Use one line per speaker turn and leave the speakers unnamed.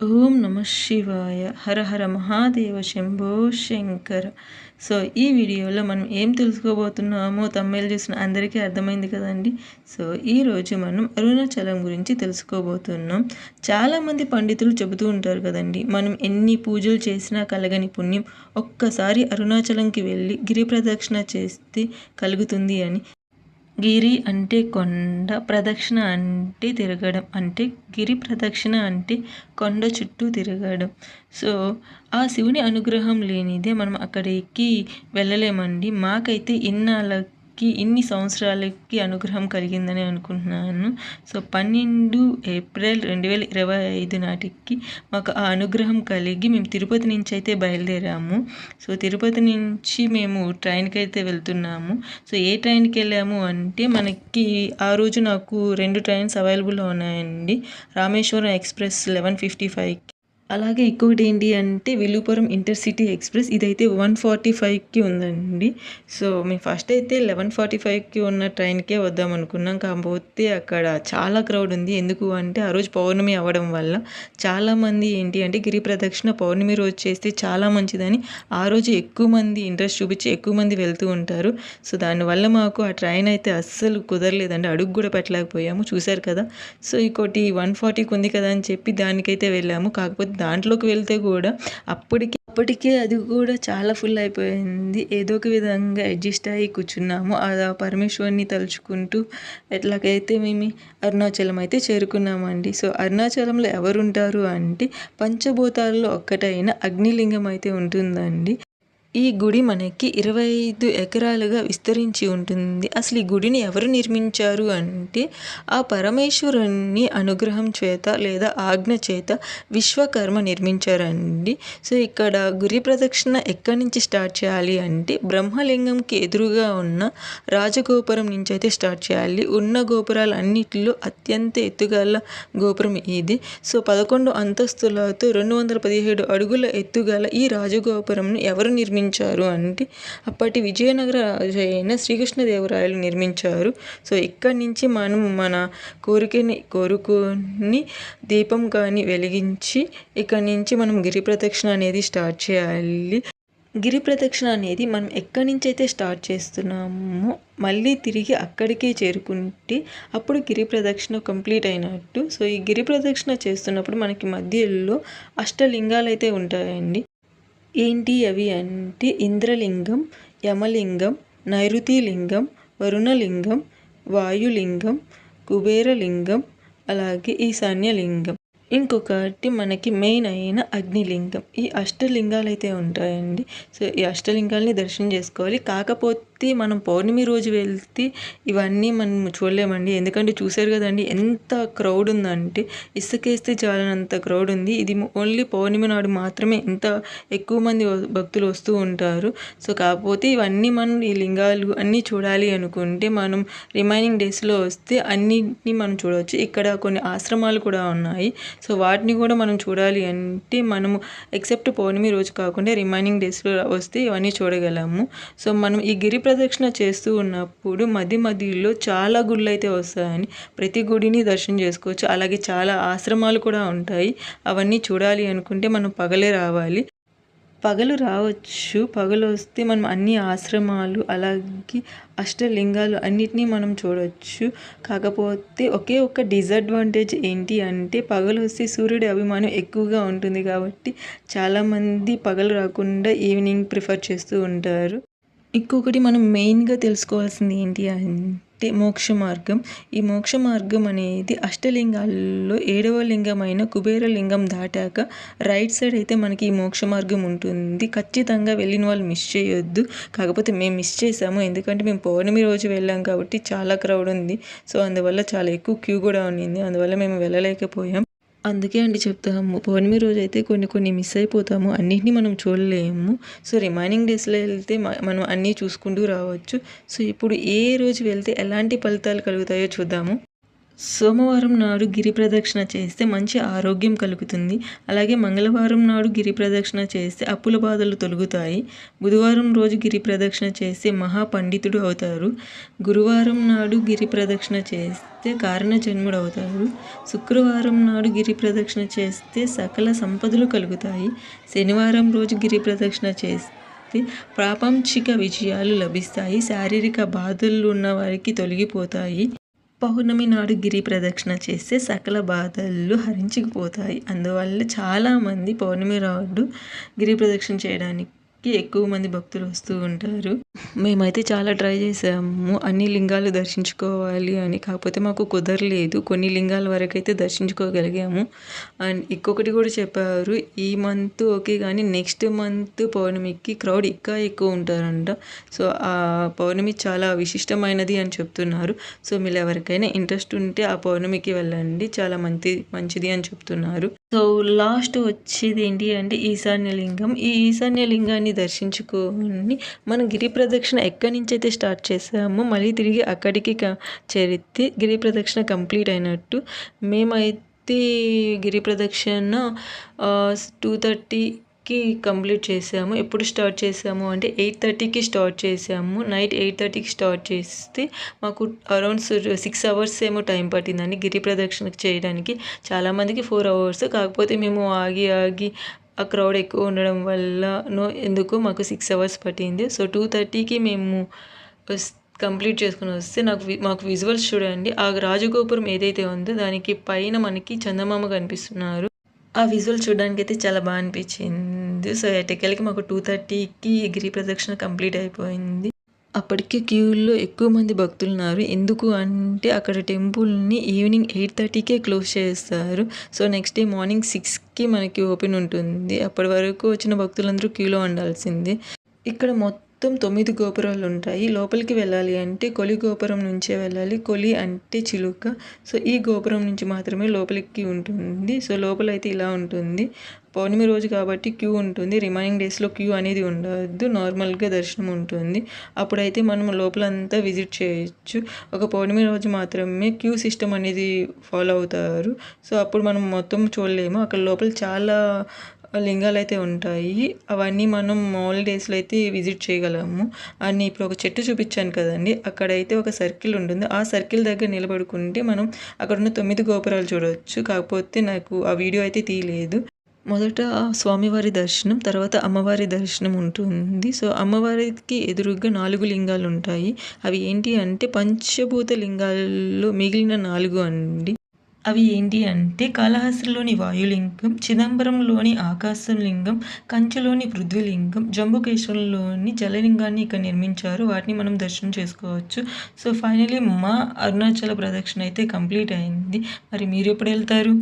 ఓం నమ శివాయ. హర హర మహాదేవ శంభో శంకర. సో ఈ వీడియోలో మనం ఏం తెలుసుకోబోతున్నామో తమ్మేలు చూసిన అందరికీ అర్థమైంది కదండి. సో ఈరోజు మనం అరుణాచలం గురించి తెలుసుకోబోతున్నాం. చాలామంది పండితులు చెబుతూ ఉంటారు కదండి మనం ఎన్ని పూజలు చేసినా కలగని పుణ్యం ఒక్కసారి అరుణాచలంకి వెళ్ళి గిరి ప్రదక్షిణ చేస్తే కలుగుతుంది అని. గిరి అంటే కొండ ప్రదక్షిణ అంటే తిరగడం. అంటే గిరి ప్రదక్షిణ అంటే కొండ చుట్టూ తిరగడం. సో ఆ శివుని అనుగ్రహం లేనిదే మనం అక్కడికి వెళ్ళలేమండి. మాకైతే ఇన్నాళ్ళ కి ఇన్ని సంవత్సరాలకి అనుగ్రహం కలిగిందని అనుకుంటున్నాను. సో పన్నెండు ఏప్రిల్ రెండు వేల ఇరవై ఐదు నాటికి మాకు ఆ అనుగ్రహం కలిగి మేము తిరుపతి నుంచి అయితే బయలుదేరాము. సో తిరుపతి నుంచి మేము ట్రైన్కి అయితే వెళ్తున్నాము. సో ఏ ట్రైన్కి వెళ్ళాము అంటే మనకి ఆ రోజు నాకు రెండు ట్రైన్స్ అవైలబుల్లో ఉన్నాయండి. Rameswaram express eleven fifty five అలాగే ఇంకొకటి ఏంటి అంటే విలుపురం ఇంటర్సిటీ ఎక్స్ప్రెస్ ఇదైతే వన్ ఫార్టీ ఫైవ్కి ఉందండి. సో మేము ఫస్ట్ అయితే లెవెన్ ఫార్టీ ఫైవ్కి ఉన్న ట్రైన్కే వద్దాం అనుకున్నాం. కాకపోతే అక్కడ చాలా క్రౌడ్ ఉంది. ఎందుకు అంటే ఆ రోజు పౌర్ణమి అవ్వడం వల్ల చాలామంది ఏంటి అంటే గిరి ప్రదక్షిణ పౌర్ణమి రోజు చేస్తే చాలా మంచిదని ఆ రోజు ఎక్కువ మంది ఇంట్రెస్ట్ చూపించి ఎక్కువ మంది వెళ్తూ ఉంటారు. సో దానివల్ల మాకు ఆ ట్రైన్ అయితే అస్సలు కుదరలేదండి. అడుగు కూడా పెట్టలేకపోయాము. చూశారు కదా? సో ఇంకోటి వన్ ఫార్టీకి ఉంది కదా అని చెప్పి దానికైతే వెళ్ళాము. కాకపోతే దాంట్లోకి వెళ్తే కూడా అప్పటికి అప్పటికే అది కూడా చాలా ఫుల్ అయిపోయింది. ఏదో ఒక విధంగా అడ్జస్ట్ అయ్యి కూర్చున్నాము. ఆ పరమేశ్వరిని తలుచుకుంటూ ఎట్లాగైతే మేము అరుణాచలం అయితే చేరుకున్నామండి. సో అరుణాచలంలో ఎవరుంటారు అంటే పంచభూతాల్లో ఒక్కటైన అగ్నిలింగం అయితే ఉంటుందండి. ఈ గుడి మనకి ఇరవై ఐదు ఎకరాలుగా విస్తరించి ఉంటుంది. అసలు ఈ గుడిని ఎవరు నిర్మించారు అంటే ఆ పరమేశ్వరుని అనుగ్రహం చేత లేదా ఆజ్ఞ చేత విశ్వకర్మ నిర్మించారండి. సో ఇక్కడ గురి ప్రదక్షిణ ఎక్కడి నుంచి స్టార్ట్ చేయాలి అంటే బ్రహ్మలింగంకి ఎదురుగా ఉన్న రాజగోపురం నుంచి అయితే స్టార్ట్ చేయాలి. ఉన్న గోపురాలు అన్నిటిలో అత్యంత ఎత్తుగల గోపురం ఇది. సో పదకొండు అంతస్తులతో రెండు వందల పదిహేడు అడుగుల ఎత్తుగల ఈ రాజగోపురంను ఎవరు నిర్మి నిర్మించారు అంటే అప్పటి విజయనగర రాజు అయిన శ్రీకృష్ణదేవరాయలు నిర్మించారు. సో ఇక్కడి నుంచి మనం మన కోరికని కోరుకుని దీపం కానీ వెలిగించి ఇక్కడి నుంచి మనం గిరి ప్రదక్షిణ అనేది స్టార్ట్ చేయాలి. గిరి ప్రదక్షిణ అనేది మనం ఎక్కడి నుంచి అయితే స్టార్ట్ చేస్తున్నామో మళ్ళీ తిరిగి అక్కడికే చేరుకుంటే అప్పుడు గిరి ప్రదక్షిణ కంప్లీట్ అయినట్టు. సో ఈ గిరి ప్రదక్షిణ చేస్తున్నప్పుడు మనకి మధ్యలో అష్టలింగాలు అయితే ఉంటాయండి. ఏంటి అవి అంటే ఇంద్రలింగం యమలింగం నైరుతిలింగం వరుణలింగం వాయులింగం కుబేరలింగం అలాగే ఈశాన్యలింగం. ఇంకొకటి మనకి మెయిన్ అయిన అగ్నిలింగం. ఈ అష్టలింగాలు అయితే ఉంటాయండి. సో ఈ అష్టలింగాల్ని దర్శనం చేసుకోవాలి. కాకపోతే మనం పౌర్ణమి రోజు వెళ్తే ఇవన్నీ మనం చూడలేమండి. ఎందుకంటే చూసారు కదండి ఎంత క్రౌడ్ ఉందంటే ఇసుకేస్తే చాలనంత క్రౌడ్ ఉంది. ఇది ఓన్లీ పౌర్ణమి నాడు మాత్రమే ఇంత ఎక్కువ మంది భక్తులు వస్తూ ఉంటారు. సో కాకపోతే ఇవన్నీ మనం ఈ లింగాలు అన్నీ చూడాలి అనుకుంటే మనం రిమైనింగ్ డేస్లో వస్తే అన్నిటిని మనం చూడవచ్చు. ఇక్కడ కొన్ని ఆశ్రమాలు కూడా ఉన్నాయి. సో వాటిని కూడా మనం చూడాలి అంటే మనము ఎక్సెప్ట్ పౌర్ణమి రోజు కాకుండా రిమైనింగ్ డేస్లో వస్తే ఇవన్నీ చూడగలము. సో మనం ఈ గిరి ప్రదక్షిణ చేస్తూ ఉన్నప్పుడు మధ్య మధ్యలో చాలా గుళ్ళు అయితే వస్తాయని ప్రతి గుడిని దర్శనం చేసుకోవచ్చు. అలాగే చాలా ఆశ్రమాలు కూడా ఉంటాయి. అవన్నీ చూడాలి అనుకుంటే మనం పగలే రావాలి. పగలు రావచ్చు. పగలు వస్తే మనం అన్ని ఆశ్రమాలు అలాగే అష్టలింగాలు అన్నిటినీ మనం చూడవచ్చు కాకపోతే ఒకే ఒక డిసడ్వాంటేజ్ ఏంటి అంటే పగలు వస్తే సూర్యుడి అభిమానం ఎక్కువగా ఉంటుంది కాబట్టి చాలామంది పగలు రాకుండా ఈవినింగ్ ప్రిఫర్ చేస్తూ ఉంటారు. ఇంకొకటి మనం మెయిన్గా తెలుసుకోవాల్సింది ఏంటి అంటే మోక్ష మార్గం. ఈ మోక్ష మార్గం అనేది అష్టలింగాల్లో ఏడవ లింగమైన కుబేర లింగం దాటాక రైట్ సైడ్ అయితే మనకి ఈ మోక్ష మార్గం ఉంటుంది. ఖచ్చితంగా వెళ్ళిన వాళ్ళు మిస్ చేయొద్దు. కాకపోతే మేము మిస్ చేసాము ఎందుకంటే మేము పౌర్ణమి రోజు వెళ్ళాం కాబట్టి చాలా క్రౌడ్ ఉంది. సో అందువల్ల చాలా ఎక్కువ క్యూ కూడా ఉన్నింది అందువల్ల మేము వెళ్ళలేకపోయాం. అందుకే అండి చెప్తాము. పౌర్ణమి రోజు అయితే కొన్ని కొన్ని మిస్ అయిపోతాము. అన్నింటినీ మనం చూడలేము. సో రిమైనింగ్ డేస్లో వెళ్తే మనం అన్నీ చూసుకుంటూ రావచ్చు. సో ఇప్పుడు ఏ రోజు వెళ్తే ఎలాంటి ఫలితాలు కలుగుతాయో చూద్దాము. సోమవారం నాడు గిరి ప్రదక్షిణ చేస్తే మంచి ఆరోగ్యం కలుగుతుంది. అలాగే మంగళవారం నాడు గిరి ప్రదక్షిణ చేస్తే అప్పుల బాధలు తొలుగుతాయి. బుధవారం రోజు గిరి ప్రదక్షిణ చేస్తే మహా పండితుడు అవుతారు. గురువారం నాడు గిరి ప్రదక్షిణ చేస్తే కారణ జన్ముడు అవుతారు. శుక్రవారం నాడు గిరి ప్రదక్షిణ చేస్తే సకల సంపదలు కలుగుతాయి. శనివారం రోజు గిరి ప్రదక్షిణ చేస్తే ప్రాపంచిక విజయాలు లభిస్తాయి. శారీరక బాధలు ఉన్న వారికి తొలగిపోతాయి. పౌర్ణమి నాడు గిరి ప్రదక్షిణ చేస్తే సకల బాధలు హరించుకుపోతాయి. అందువల్ల చాలామంది పౌర్ణమి నాడు గిరి ప్రదక్షిణ చేయడానికి ఎక్కువ మంది భక్తులు వస్తూ ఉంటారు. మేమైతే చాలా ట్రై చేసాము. అన్ని లింగాలు దర్శించుకోవాలి అని. కాకపోతే మాకు కుదరలేదు. కొన్ని లింగాల వరకు అయితే దర్శించుకోగలిగాము. అండ్ ఇంకొకటి కూడా చెప్పారు. ఈ మంత్ ఓకే కానీ నెక్స్ట్ మంత్ పౌర్ణమికి క్రౌడ్ ఇంకా ఎక్కువ ఉంటారంట. సో ఆ పౌర్ణమి చాలా విశిష్టమైనది అని చెప్తున్నారు. సో మీరు ఎవరికైనా ఇంట్రెస్ట్ ఉంటే ఆ పౌర్ణమికి వెళ్ళండి. చాలా మంచి మంచిది అని చెప్తున్నారు. సో లాస్ట్ వచ్చేది ఏంటి అంటే ఈశాన్య లింగం ఈ ఈశాన్య లింగాన్ని దర్శించుకొని మనం గిరి ప్రదక్షిణ ఎక్కడి నుంచి అయితే స్టార్ట్ చేసామో మళ్ళీ తిరిగి అక్కడికి చేరితే గిరి ప్రదక్షిణ కంప్లీట్ అయినట్టు. మేమైతే గిరి ప్రదక్షిణ టూ థర్టీ కి కంప్లీట్ చేసాము ఎప్పుడు స్టార్ట్ చేసాము అంటే ఎయిట్ థర్టీకి స్టార్ట్ చేసాము నైట్ ఎయిట్ థర్టీకి స్టార్ట్ చేస్తే మాకు అరౌండ్ సిక్స్ అవర్స్ ఏమో టైం పట్టిందండి గిరి ప్రదక్షిణ చేయడానికి. చాలామందికి ఫోర్ అవర్స్ కాకపోతే మేము ఆగి ఆగి ఆ క్రౌడ్ ఎక్కువ ఉండడం వల్ల నో ఎందుకు? మాకు సిక్స్ అవర్స్ పట్టింది. సో టూ థర్టీకి మేము కంప్లీట్ చేసుకుని వస్తే నాకు మాకు విజువల్స్ చూడండి. ఆ రాజగోపురం ఏదైతే ఉందో దానికి పైన మనకి చందమామ కనిపిస్తున్నారు. ఆ విజువల్ చూడడానికి అయితే చాలా బాగా అనిపించింది. సో ఎటకెళ్ళకి మాకు టూ థర్టీకి గిరి ప్రదక్షిణ కంప్లీట్ అయిపోయింది. అప్పటికే క్యూలో ఎక్కువ మంది భక్తులు ఉన్నారు ఎందుకు అంటే అక్కడ టెంపుల్ని ఈవినింగ్ ఎయిట్ థర్టీకే క్లోజ్ చేస్తారు. సో నెక్స్ట్ డే మార్నింగ్ సిక్స్కి మనకి ఓపెన్ ఉంటుంది. అప్పటి వరకు వచ్చిన భక్తులందరూ క్యూలో ఉండాల్సిందే. ఇక్కడ మొత్తం మొత్తం తొమ్మిది గోపురాలు ఉంటాయి. లోపలికి వెళ్ళాలి అంటే కొలి గోపురం నుంచే వెళ్ళాలి. కొలి అంటే చిలుక. సో ఈ గోపురం నుంచి మాత్రమే లోపలికి ఉంటుంది. సో లోపల అయితే ఇలా ఉంటుంది. పౌర్ణమి రోజు కాబట్టి క్యూ ఉంటుంది. రిమైనింగ్ డేస్లో క్యూ అనేది ఉండదు. నార్మల్గా దర్శనం ఉంటుంది. అప్పుడైతే మనం లోపలంతా విజిట్ చేయొచ్చు. ఒక పౌర్ణమి రోజు మాత్రమే క్యూ సిస్టమ్ అనేది ఫాలో అవుతారు. సో అప్పుడు మనం మొత్తం చూడలేము. అక్కడ లోపల చాలా లింగాలు అయితే ఉంటాయి. అవన్నీ మనం మామూలు డేస్లో అయితే విజిట్ చేయగలము. అని ఇప్పుడు ఒక చెట్టు చూపించాను కదండి. అక్కడైతే ఒక సర్కిల్ ఉంటుంది. ఆ సర్కిల్ దగ్గర నిలబడుకుంటే మనం అక్కడ ఉన్న తొమ్మిది గోపురాలు చూడవచ్చు కాకపోతే నాకు ఆ వీడియో అయితే తీయలేదు. మొదట స్వామివారి దర్శనం తర్వాత అమ్మవారి దర్శనం ఉంటుంది. సో అమ్మవారికి ఎదురుగా నాలుగు లింగాలు ఉంటాయి. అవి ఏంటి అంటే పంచభూత లింగాల్లో మిగిలిన నాలుగు అండి. అవి ఏంటి అంటే కాళహస్తిలోని వాయులింగం చిదంబరంలోని ఆకాశం లింగం కంచెలోని పృథ్వీలింగం జంబుకేశ్వరంలోని జలలింగాన్ని ఇక్కడ నిర్మించారు. వాటిని మనం దర్శనం చేసుకోవచ్చు. సో ఫైనలీ మా అరుణాచల ప్రదక్షిణ అయితే కంప్లీట్ అయింది. మరి మీరు ఎప్పుడు వెళ్తారు?